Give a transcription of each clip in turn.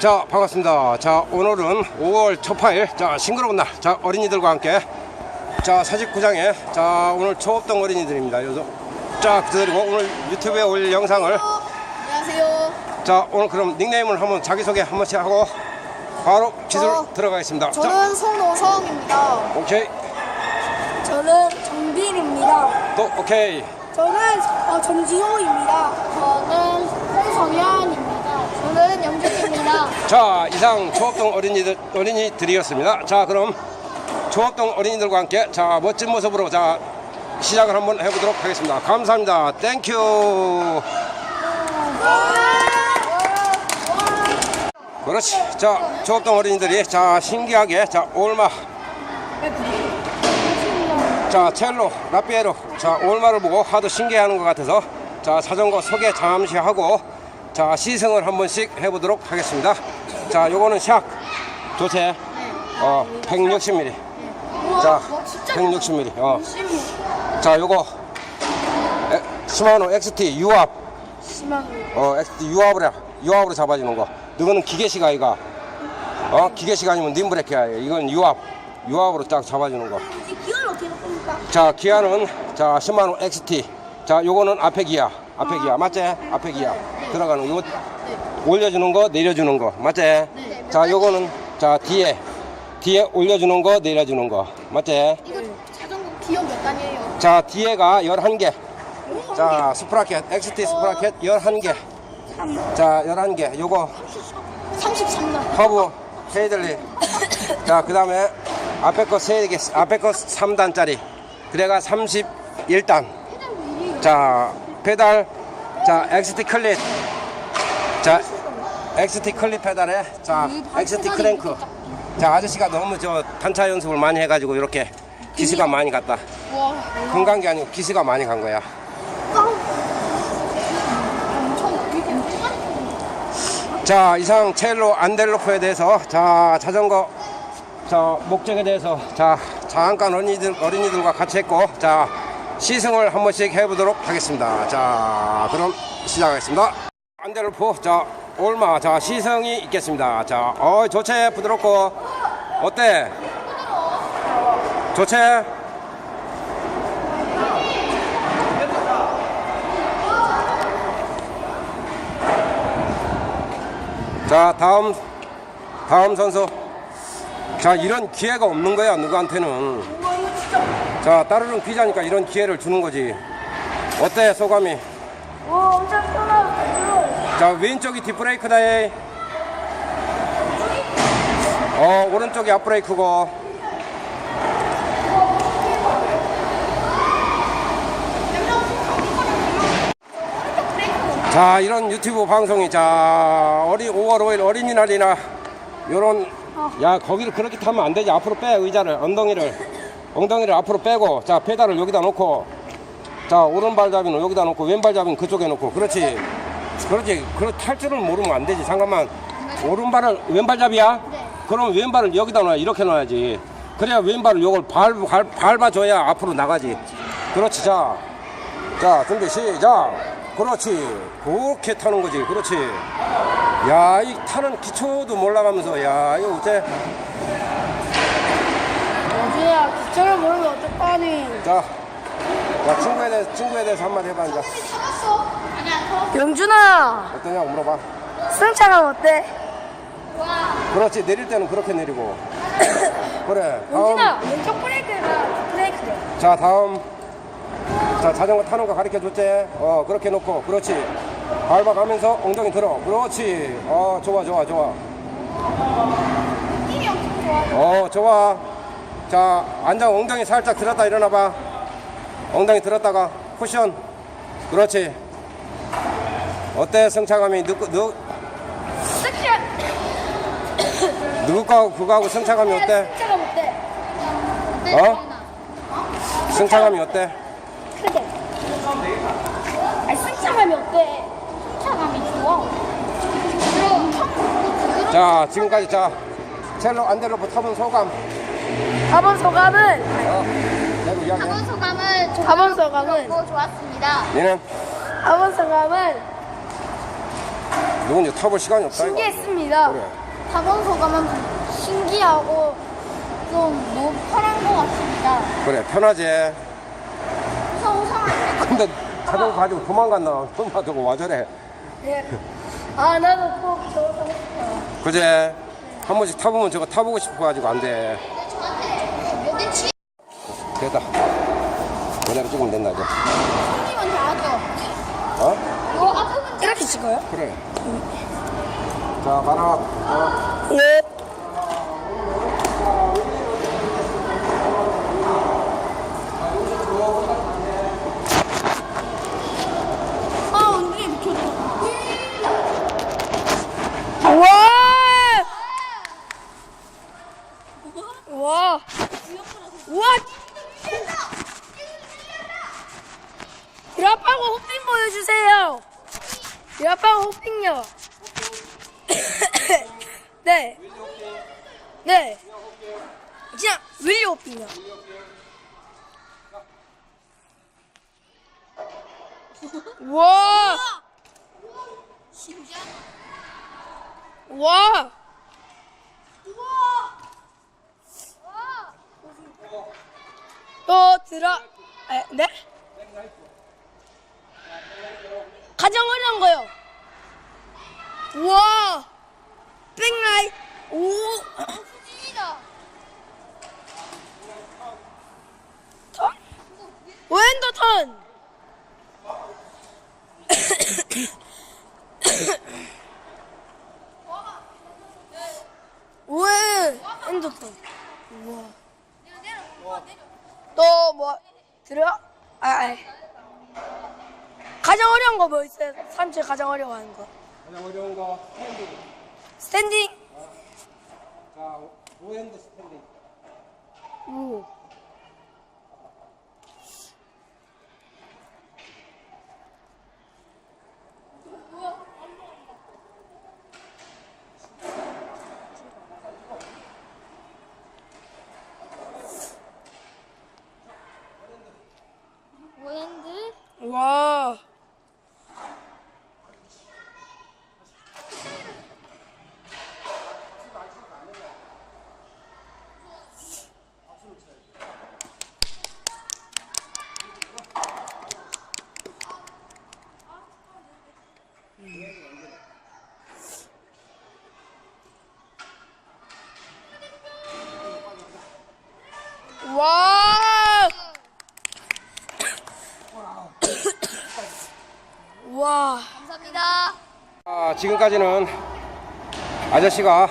자 반갑습니다 자 오늘은 5월 초파일 자 싱그러운 날자 어린이들과 함께 자 사직구장에 자 오늘 초업동 어린이들입니다 요즘 자 그리고 오늘 유튜브에 올릴 영상을 안녕하세요. 자 오늘 그럼 닉네임을 한번 자기소개 한 번씩 하고 바로 기술 저- 들어가겠습니다 자 저는 송노성입니다. 오케이 저는 정빈입니다. 또 오케이 저는 어, 정지호입니다. 저는 홍성현입니다. 저는 영준입니다. 자 이상 초업동 어린이들 어린이들이었습니다. 자 그럼 초업동 어린이들과 함께 자 멋진 모습으로 자 시작을 한번 해보도록 하겠습니다. 감사합니다. 땡큐 그렇지. 자 초업동 어린이들이 자 신기하게 자 올마. 자 첼로 라피에로. 자 올마를 보고 하도 신기해하는 것 같아서 자 자전거 소개 잠시 하고 자 시승을 한 번씩 해보도록 하겠습니다. 자 요거는 샥. 조세. 어 160mm 자 160mm 어. 자 요거. 에, 시마노 XT 유압. 어 XT 유압으로 유압으로 잡아주는 거. 이거는 기계식 아이가 어 기계식 아니면 님브레이크야. 이건 유압. 유압으로 딱 잡아주는 거. 기어를 어떻게 바꿉니까? 자 기아는 자 10만원 XT 자 요거는 앞에 기아. 앞에 기아. 맞지? 앞에 기아 들어가는 거. 올려주는 거 내려주는 거. 맞지? 자 요거는 자 뒤에. 뒤에 올려주는 거 내려주는 거. 맞지? 이거 자전거 기어 몇 단이에요? 자 뒤에가 11개. 자 스프라켓 XT 스프라켓 11개. 자 11개. 요거 33단. 허브 헤이들리. 자 그 다음에 앞에 거 3개 앞에 거 3단짜리. 그래가 31단. 자 페달 자 XT 클릿 자 XT 클릿 페달에. 자 XT 크랭크. 자 아저씨가 너무 저 단차 연습을 많이 해 가지고 이렇게 기스가 많이 갔다. 와, 건강 게 아니고 기스가 많이 간 거야. 자 이상 첼로 안델로프에 대해서 자 자전거 자 목적에 대해서 자 잠깐 어린이들 어린이들과 같이 했고 자 시승을 한 번씩 해보도록 하겠습니다. 자 그럼 시작하겠습니다. 안델로프 자 올마. 자 시승이 있겠습니다. 자 어 좋체 부드럽고. 어때? 좋체? 자 다음 다음 선수. 자 이런 기회가 없는 거야 누구한테는 자 따르릉 피자니까 이런 기회를 주는 거지. 어때 소감이? 와, 엄청 편하고 자 왼쪽이 뒷브레이크다 해. 어 오른쪽이 앞브레이크고. 자 이런 유튜브 방송이 자 어리 5월 5일 어린이날이나 요런 야 거기를 그렇게 타면 안 되지. 앞으로 빼 의자를 엉덩이를 엉덩이를 앞으로 빼고 자 페달을 여기다 놓고 자 오른발잡이는 여기다 놓고 왼발잡이는 그쪽에 놓고 그렇지 그렇지 그렇 탈 줄을 모르면 안 되지 잠깐만 오른발을 왼발잡이야 그럼 왼발을 여기다 놔 이렇게 놔야지 그래야 왼발을 요걸 밟, 밟, 밟아줘야 앞으로 나가지 그렇지 자 자, 준비 시작. 그렇지. 그렇게 타는 거지. 그렇지. 야, 이 타는 기초도 몰라가면서, 야, 이거 어째. 여주야, 기차를 모르면 어떡하니? 자, 자, 친구에 대해서, 친구에 대해서 한마디 해봐, 이제. 영준아, 어떠냐고 물어봐. 승차감 어때? 그렇지. 내릴 때는 그렇게 내리고. 그래. 다음. 영준아, 왼쪽 브레이크랑 브레이크래. 자, 다음. 자, 자전거 타는 거 가르쳐 줬지? 어, 그렇게 놓고. 그렇지. 밟아가면서 엉덩이 들어. 그렇지. 어, 좋아, 좋아, 좋아. 힘이 엄청 좋아. 어 좋아 자 앉아 엉덩이 살짝 들었다 일어나봐. 엉덩이 들었다가 쿠션. 그렇지. 어때 승차감이? 누구 누 승차, 누구하고 그거하고 승차감이 어때? 승차감 어때? 어? 승차감이 어때? 크게. 아니, 승차감이 어때? 승차감이 좋아. 자 지금까지 자 첼로 안델로프 타본 소감 가본 소감은 어 내고 이야기해 가본 소감은 좀 가본 소감은 좋았습니다. 니는 가본 소감은 누군지 타볼 시간이 없다 이거 신기했습니다. 그래 4번 소감은 신기하고 좀 너무 편한 것 같습니다. 그래 편하지 무서운 상황. 근데 자전거 가지고 도망갔나 손 두고 와 저래 네. 아 나도 꼭 저거 사고 싶어요. 그제 한 번씩 타보면 저거 타보고 싶어가지고 안 돼 됐다 그대로 찍으면 된다 이제 손님은 다 하죠. 어? 이거 앞부분 이렇게 찍어요? 그래 자 가라 가라 네. 아, 언니 미쳤다. 와! 와! 와! 드랍하고 호핑 보여주세요. 드랍하고 호핑요. 네. 네. 그냥 윌리 호핑요. 와! 와! 또 들어, 에, 네? 가장 어려운 거요. 와! 백라이, 오! 턴? 웬더 턴! 왜 엔더턴? 우와. 또 뭐 들어? 아, 아. 가장 어려운 거 뭐 있어요? 삼촌 가장 어려워하는 거. 가장 어려운 거 스탠딩 스탠딩. 자 오핸드 스탠딩 오. 뭐핸드? 와. 와. 와. 감사합니다. 아, 지금까지는 아저씨가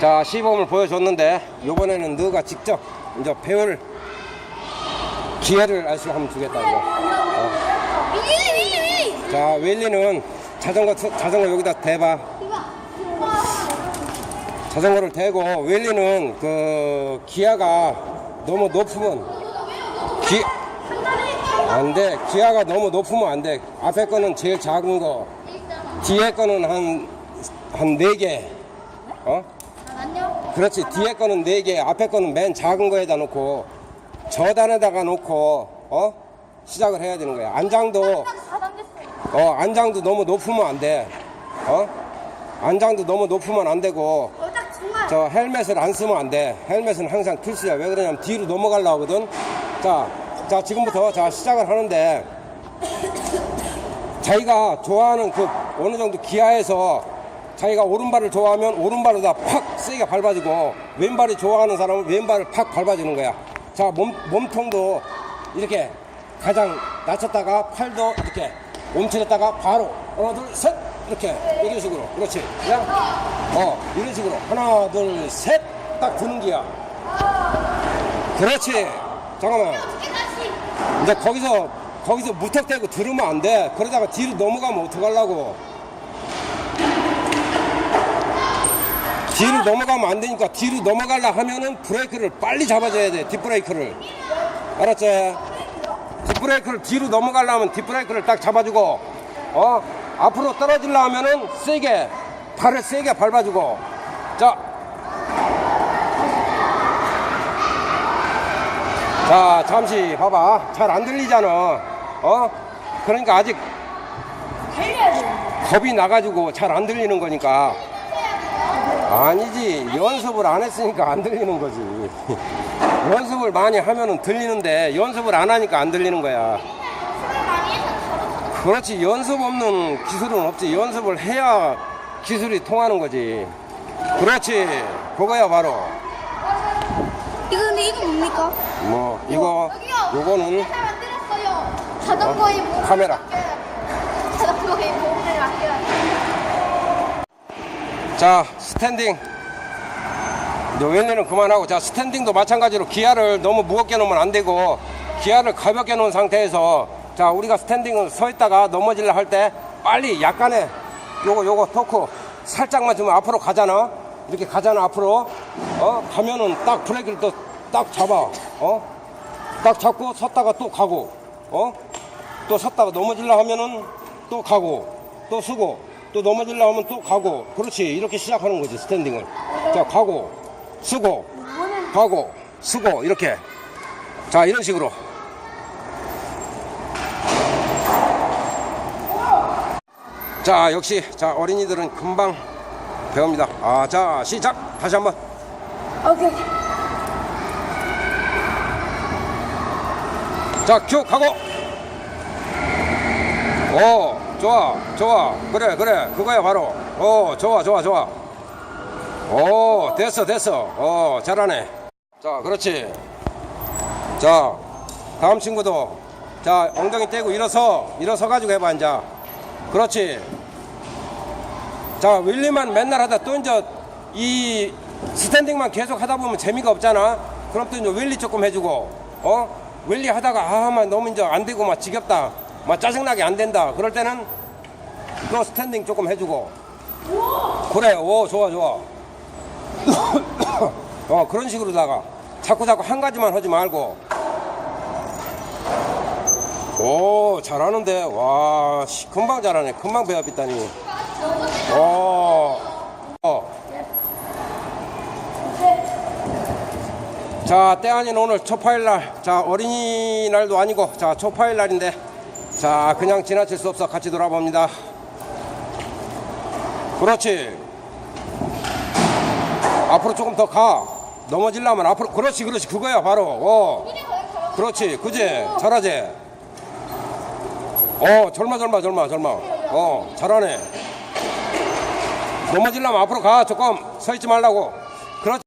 자 시범을 보여줬는데 이번에는 너가 직접 이제 배울 기회를 알수 한번 주겠다 이거. 윌리 윌리 윌리. 자 웰리는 자전거 트- 자전거 여기다 대봐. 자전거를 대고 웰리는 그 기아가 너무 높으면 기 안돼 기아가 너무 높으면 안돼 앞에 거는 제일 작은 거 뒤에 거는 한한 네개 어? 안녕. 그렇지 뒤에 거는 네개 앞에 거는 맨 작은 거에다 놓고 저단에다가 놓고 어 시작을 해야 되는 거야 안장도 어 안장도 너무 높으면 안 돼 어 안장도 너무 높으면 안 되고. 저 헬멧을 안 쓰면 안 돼. 헬멧은 항상 필수야. 왜 그러냐면 뒤로 넘어가려고 하거든. 자, 자, 지금부터 자, 시작을 하는데 자기가 좋아하는 그 어느 정도 기아에서 자기가 오른발을 좋아하면 오른발로다 팍 세게 밟아주고 왼발이 좋아하는 사람은 왼발을 팍 밟아주는 거야. 자, 몸, 몸통도 이렇게 가장 낮췄다가 팔도 이렇게 움츠렸다가 바로 하나, 둘, 셋! 이렇게 이런 식으로. 그렇지. 그냥 어, 이런 식으로. 하나, 둘, 셋! 딱 드는 기야. 그렇지. 잠깐만. 이제 거기서, 거기서 무턱대고 들으면 안 돼. 그러다가 뒤로 넘어가면 어떡하려고. 뒤로 넘어가면 안 되니까 뒤로 넘어가려 하면은 브레이크를 빨리 잡아줘야 돼. 뒷브레이크를. 알았지? 뒷브레이크를 뒤로 넘어가려면 뒷브레이크를 딱 잡아주고, 어? 앞으로 떨어지려 하면은 세게, 발을 세게 밟아주고, 자. 자, 잠시 봐봐. 잘 안 들리잖아. 어? 그러니까 아직. 겁이 나가지고 잘 안 들리는 거니까 아니지. 연습을 안 했으니까 안 들리는 거지. 연습을 많이 하면은 들리는데 연습을 안 하니까 안 들리는 거야. 그렇지. 연습 없는 기술은 없지. 연습을 해야 기술이 통하는 거지. 그렇지. 그거야 바로. 이거 근데 이거 뭡니까? 뭐 이거 요거는 잘 만들었어요. 자전거에 몸을 카메라. 자전거에 몸을 맡겨야 돼. 자 스탠딩. 웬일은 그만하고 자 스탠딩도 마찬가지로 기아를 너무 무겁게 놓으면 안 되고 기아를 가볍게 놓은 상태에서 자 우리가 스탠딩은 서 있다가 넘어질라 할때 빨리 약간의 요거 요거 토크 살짝만 주면 앞으로 가잖아? 이렇게 가잖아 앞으로. 어 가면은 딱 브레이크를 또 딱 잡아. 어딱 잡고 섰다가 또 가고. 어또 섰다가 넘어질라 하면은 또 가고. 또 쓰고 또 넘어질라 하면 또 가고. 그렇지. 이렇게 시작하는 거지 스탠딩을. 자 가고 쓰고 가고 쓰고 이렇게. 자 이런 식으로. 자 역시 자 어린이들은 금방 배웁니다. 아 자 시작! 다시 한번. 오케이. 자, 큐 가고. 오, 좋아, 좋아. 그래, 그래. 그거야 바로. 오, 좋아, 좋아, 좋아. 오, 됐어, 됐어. 오, 잘하네. 자, 그렇지. 자, 다음 친구도. 자, 엉덩이 떼고 일어서, 일어서 가지고 해봐, 이제. 그렇지. 자, 윌리만 맨날 하다 또 이제 이 스탠딩만 계속 하다 보면 재미가 없잖아. 그럼 또 이제 윌리 조금 해주고, 어? 윌리 하다가 아, 막 너무 이제 안 되고 막 지겹다, 막 짜증나게 안 된다. 그럴 때는 또 스탠딩 조금 해주고. 그래, 오, 좋아, 좋아. 어, 그런 식으로다가 자꾸 자꾸 한 가지만 하지 말고. 오, 잘하는데. 와, 씨, 금방 잘하네. 금방 배워있다니. 어, 어. 자, 때아닌 오늘 초파일 날. 자, 어린이날도 아니고, 자, 초파일 날인데. 자, 그냥 지나칠 수 없어. 같이 돌아봅니다. 그렇지. 앞으로 조금 더 가. 넘어질라면 앞으로. 그렇지, 그렇지. 그거야, 바로. 어. 그렇지. 그지? 잘하지? 어, 젊어, 젊어, 젊어, 젊어. 어, 잘하네. 넘어질라면 앞으로 가. 조금 서 있지 말라고.